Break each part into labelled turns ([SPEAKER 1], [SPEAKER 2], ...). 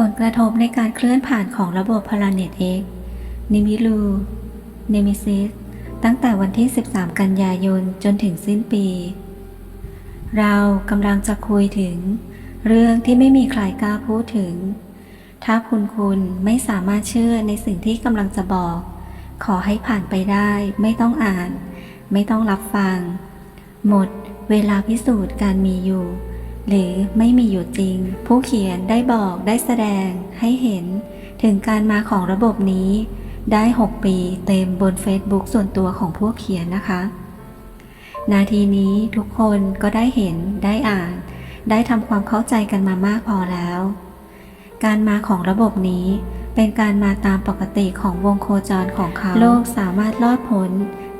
[SPEAKER 1] ผลกระทบในการเคลื่อนผ่านของระบบ Planet X นิมิลูเนมิซิสตั้งแต่วันที่ 13 กันยายนจนถึงสิ้นปี เรากำลังจะคุยถึง เรื่องที่ไม่มีใครกล้าพูดถึง ถ้าคุณคุณไม่สามารถเชื่อในสิ่งที่กำลังจะบอก ขอให้ผ่านไปได้ ไม่ต้องอ่าน ไม่ต้องรับฟัง หมดเวลาพิสูจน์การมีอยู่ หรือไม่มีอยู่จริง ผู้เขียนได้บอกได้แสดงให้เห็น ถึงการมาของระบบนี้ ได้ 6 ปีเต็มบน Facebook ส่วนตัวของผู้เขียนนะคะ นาทีนี้ทุกคนก็ได้เห็นได้อ่าน ได้ทำความเข้าใจกันมามากพอแล้ว การมาของระบบนี้เป็นการมาตามปกติของวงโคจรของเขา โลกสามารถรอดพ้น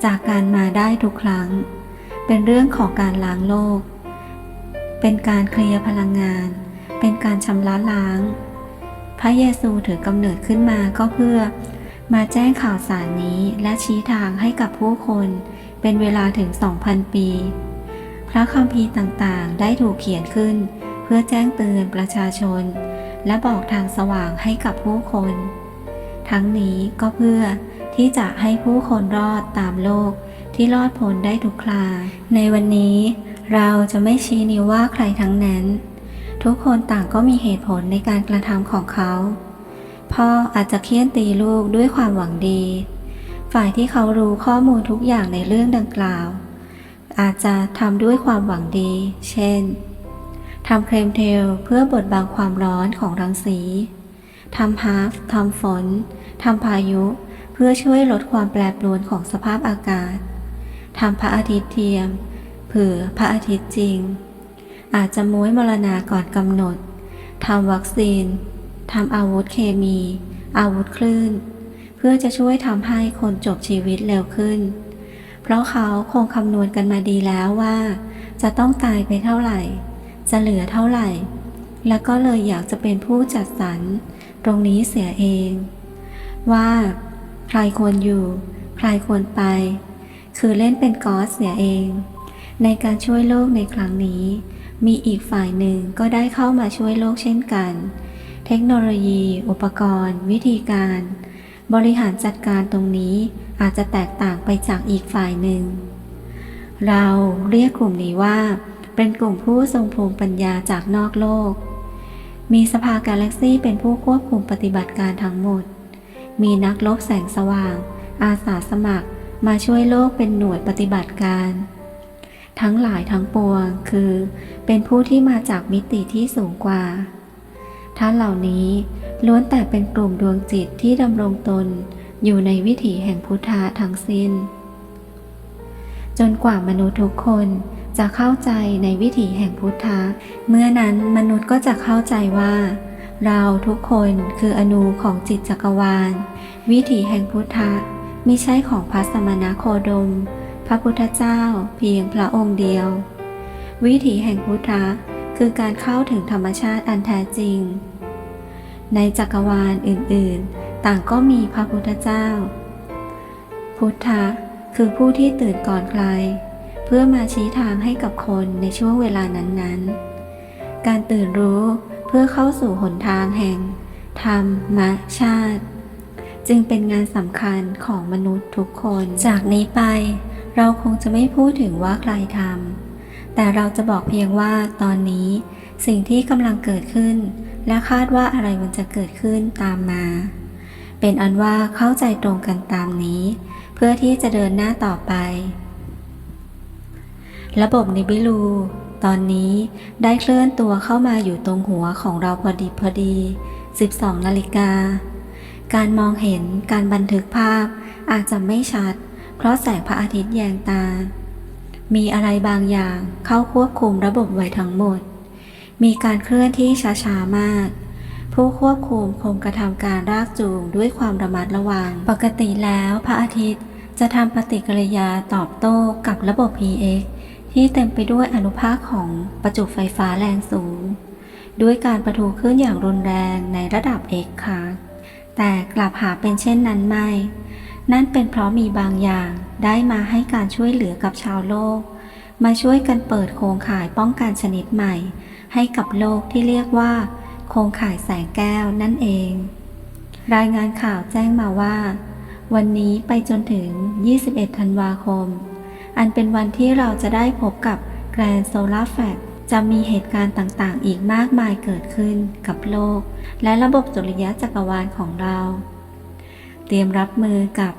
[SPEAKER 1] จากการมาได้ทุกครั้ง เป็นเรื่องของการล้างโลก เป็นการเคลียร์พลังงาน เป็นการชำระล้าง พระเยซูถือกำเนิดขึ้นมาก็เพื่อ มาแจ้งข่าวสารนี้และชี้ทางให้กับผู้คน เป็นเวลาถึง 2,000 ปี พระคัมภีร์ต่างๆ ได้ถูกเขียนขึ้น เพื่อแจ้งเตือนประชาชน และบอกทางสว่างให้กับผู้คน ทั้งนี้ก็เพื่อที่จะให้ผู้คนรอดตามโลก ที่รอดพ้นได้ทุกครา ในวันนี้เราจะไม่ชี้นิ้วว่าใครทั้งนั้น ทุกคนต่างก็มีเหตุผลในการกระทำของเขา พ่ออาจจะเคี่ยนตีลูกด้วยความหวังดี ฝ่ายที่เขารู้ข้อมูลทุกอย่างในเรื่องดังกล่าว อาจจะทำด้วยความหวังดี เช่นทำเครมเทลเพื่อบดบังความร้อนของรังสี ทำฮาฟทำฝน ทำพายุ เพื่อช่วยลดความแปรปรวนของสภาพอากาศ ทำพระอาทิตย์เทียม เผื่อพระอาทิตย์จริง อาจจะม้วยมรณาก่อนกำหนดทำวัคซีนทำอาวุธเคมี อาวุธคลื่น เพื่อจะช่วยทำให้คนจบชีวิตเร็วขึ้น เพราะเขาคงคำนวณกันมาดีแล้วว่า จะต้องตายไปเท่าไหร่ จะเหลือเท่าไหร่ แล้วก็เลยอยากจะเป็นผู้จัดสรรตรงนี้เสียเอง ว่า ใครควรอยู่ ใครควรไป คือเล่นเป็นกอสเสียเอง ในการช่วยโลกในครั้งนี้ มีอีกฝ่ายหนึ่งก็ได้เข้ามาช่วยโลกเช่นกัน เทคโนโลยี อุปกรณ์ วิธีการ บริหารจัดการตรงนี้อาจจะแตกต่างไปจากอีกฝ่ายหนึ่ง เราเรียกกลุ่มนี้ว่า เป็นกลุ่มผู้ทรงภูมิปัญญาจากนอกโลก มีสภากาแล็กซี่เป็นผู้ควบคุมปฏิบัติการทั้งหมด มีนักลบแสงสว่าง อาสาสมัคร มาช่วยโลกเป็นหน่วยปฏิบัติการ ทั้งหลายทั้งปวงคือ เป็นผู้ที่มาจากมิติที่สูงกว่า ท่านเหล่านี้ล้วนแต่เป็นกลุ่มดวงจิตที่ดำรงตนอยู่ในวิถีแห่งพุทธะทั้งสิ้น จนกว่ามนุษย์ทุกคนจะเข้าใจในวิถีแห่งพุทธะ เมื่อนั้นมนุษย์ก็จะเข้าใจว่า เราทุกคนคืออนูของจิตจักรวาล วิถีแห่งพุทธะ มิใช่ของพระสมณโคดม พระพุทธเจ้าเพียงพระองค์เดียว วิถีแห่งพุทธะคือการเข้าถึงธรรมชาติอันแท้จริง ในจักรวาลอื่นๆ ต่างก็มีพระพุทธเจ้า พุทธะคือผู้ที่ตื่นก่อนใคร เพื่อมาชี้ทางให้กับคนในช่วงเวลานั้นๆ การตื่นรู้เพื่อเข้าสู่หนทางแห่งธรรมชาติ จึงเป็นงานสำคัญของมนุษย์ทุกคน จากนี้ไป เราคงจะไม่พูดถึงว่าใครทำแต่เราจะบอกเพียงว่าตอนนี้ สิ่งที่กำลังเกิดขึ้น และคาดว่าอะไรมันจะเกิดขึ้นตามมา เป็นอันว่าเข้าใจตรงกันตามนี้ เพื่อที่จะเดินหน้าต่อไป ระบบนิบิลูตอนนี้ได้เคลื่อนตัวเข้ามาอยู่ตรงหัวของเราพอดีพอดี 12 นาฬิกา การมองเห็นการบันทึกภาพอาจจะไม่ชัด เพราะแสงพระอาทิตย์แยงตา มีอะไรบางอย่างเข้าควบคุมระบบไว้ทั้งหมด มีการเคลื่อนที่ช้าๆมาก ผู้ควบคุมคงกระทำการรากจูงด้วยความระมัดระวัง ปกติแล้วพระอาทิตย์จะทำปฏิกิริยาตอบโต้กับระบบ PX ที่เต็มไปด้วยอนุภาคของประจุไฟฟ้าแรงสูง ด้วยการประทุขึ้นอย่างรุนแรงในระดับ X ค่ะ แต่กลับหาเป็นเช่นนั้นไม่ นั่นเป็นเพราะมีบางอย่างได้มาให้การช่วยเหลือกับชาวโลก มาช่วยกันเปิดโครงข่ายป้องกันชนิดใหม่ ให้กับโลกที่เรียกว่า โครงข่ายแสงแก้วนั่นเอง รายงานข่าวแจ้งมาว่า วันนี้ไปจนถึง 21 ธันวาคม อันเป็นวันที่เราจะได้พบกับแกรนโซลาร์แฟก จะมีเหตุการณ์ต่างๆ อีกมากมายเกิดขึ้นกับโลก และระบบสุริยะจักรวาลของเรา เตรียมรับมือกับ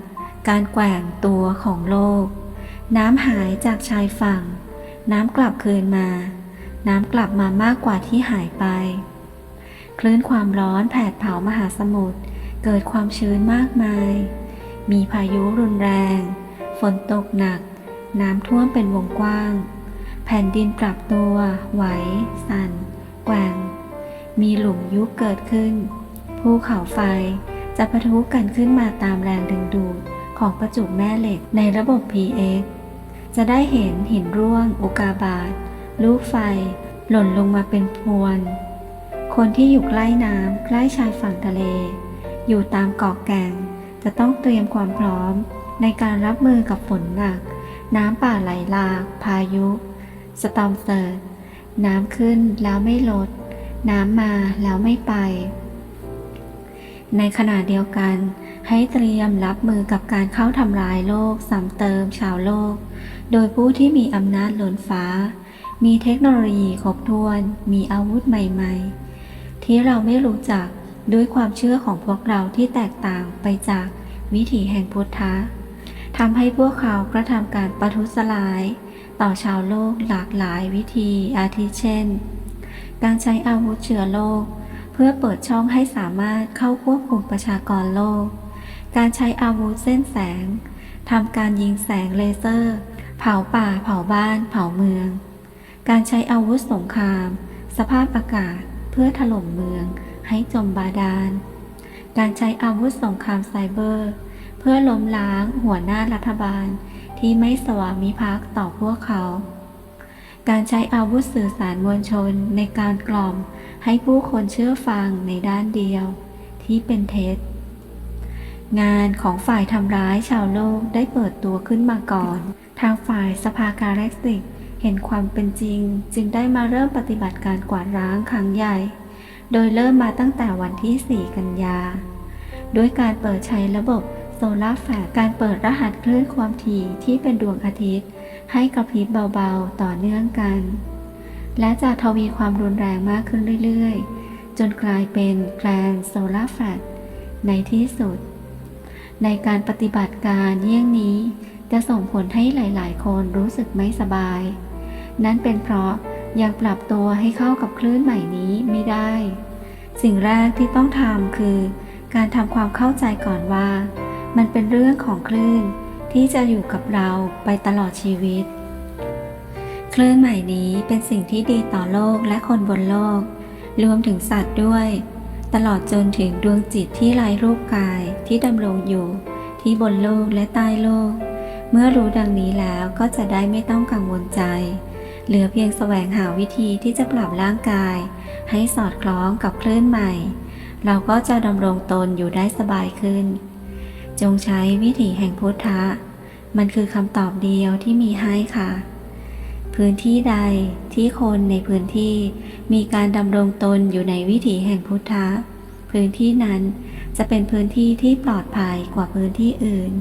[SPEAKER 1] การแกว่งตัวของโลก น้ำหายจากชายฝั่ง น้ำกลับคืนมา น้ำกลับมามากกว่าที่หายไป คลื่นความร้อนแผดเผามหาสมุทรเกิดความชื้นมากมาย มีพายุรุนแรง ฝนตกหนัก น้ำท่วมเป็นวงกว้าง ผ่นดินปรับตัว ไหว สั่น แกว่ง มีหลุมยุบเกิดขึ้น ภูเขาไฟจะปะทุกันขึ้นมาตามแรงดึงดูดของประจุแม่เหล็กในระบบ PX จะได้เห็นหินร่วง อุกาบาต ลูกไฟ หล่นลงมาเป็นพวน คนที่อยู่ใกล้น้ำใกล้ชายฝั่งทะเล อยู่ตามเกาะแก่ง จะต้องเตรียมความพร้อม ในการรับมือกับฝนหนัก น้ำป่าไหลหลาก พายุ สตอมเซิร์น้ำขึ้นแล้วไม่ลด น้ำมาแล้วไม่ไป ในขณะเดียวกัน ให้เตรียมรับมือกับการเข้าทำลายโลกซ้ำเติมชาวโลก โดยผู้ที่มีอำนาจล้นฟ้า มีเทคโนโลยีครบถ้วน มีอาวุธใหม่ ๆ ที่เราไม่รู้จักด้วยความเชื่อของพวกเราที่แตกต่างไปจากวิถีแห่งพุทธะทำให้พวกเขากระทำการประทุษร้าย ต่อชาวโลกหลากหลายวิธีอาทิเช่น การใช้อาวุธเชื้อโรคเพื่อเปิดช่องให้สามารถเข้าควบคุมประชากรโลก การใช้อาวุธเส้นแสงทำการยิงแสงเลเซอร์ เผาป่า เผาบ้าน เผาเมือง การใช้อาวุธสงคราม สภาพอากาศเพื่อถล่มเมืองให้จมบาดาล การใช้อาวุธสงครามไซเบอร์ เพื่อล้มล้างหัวหน้ารัฐบาล ที่ไม่สวามิภักดิ์ต่อพวกเขา การใช้อาวุธสื่อสารมวลชนในการกล่อมให้ผู้คนเชื่อฟังในด้านเดียว ที่เป็นเท็จ งานของฝ่ายทำร้ายชาวโลกได้เปิดตัวขึ้นมาก่อน ทางฝ่ายสภากาแล็กซิกเห็นความเป็นจริง จึงได้มาเริ่มปฏิบัติการกวาดล้างครั้งใหญ่ โดยเริ่มมาตั้งแต่วันที่ 4 กันยา ด้วยการเปิดใช้ระบบ โซลาร์แฟลชการเปิดรหัสคลื่นความถี่ที่เป็นดวงอาทิตย์ ให้กระพริบเบาๆ ต่อเนื่องกัน และจะทวีความรุนแรงมากขึ้นเรื่อยๆ จนกลายเป็นแกรนโซลาร์แฟลชในที่สุด ในการปฏิบัติการเยี่ยงนี้ จะส่งผลให้หลายๆ คนรู้สึกไม่สบาย นั่นเป็นเพราะยังปรับตัวให้เข้ากับคลื่นใหม่นี้ไม่ได้ สิ่งแรกที่ต้องทำคือ การทำความเข้าใจก่อนว่า มันเป็นเรื่องของคลื่นที่จะอยู่กับเราไปตลอดชีวิต คลื่นใหม่นี้เป็นสิ่งที่ดีต่อโลกและคนบนโลก รวมถึงสัตว์ด้วย ตลอดจนถึงดวงจิตที่ไร้รูปกายที่ดำรงอยู่ ที่บนโลกและใต้โลก เมื่อรู้ดังนี้แล้วก็จะได้ไม่ต้องกังวลใจ เหลือเพียงแสวงหาวิธีที่จะปรับร่างกาย ให้สอดคล้องกับคลื่นใหม่ เราก็จะดำรงตนอยู่ได้สบายขึ้น จงใช้วิถีแห่งพุทธะ มันคือคำตอบเดียวที่มีให้ค่ะ พื้นที่ใดที่คนในพื้นที่มีการดำรงตนอยู่ในวิถีแห่งพุทธะ พื้นที่นั้นจะเป็นพื้นที่ที่ปลอดภัยกว่าพื้นที่อื่น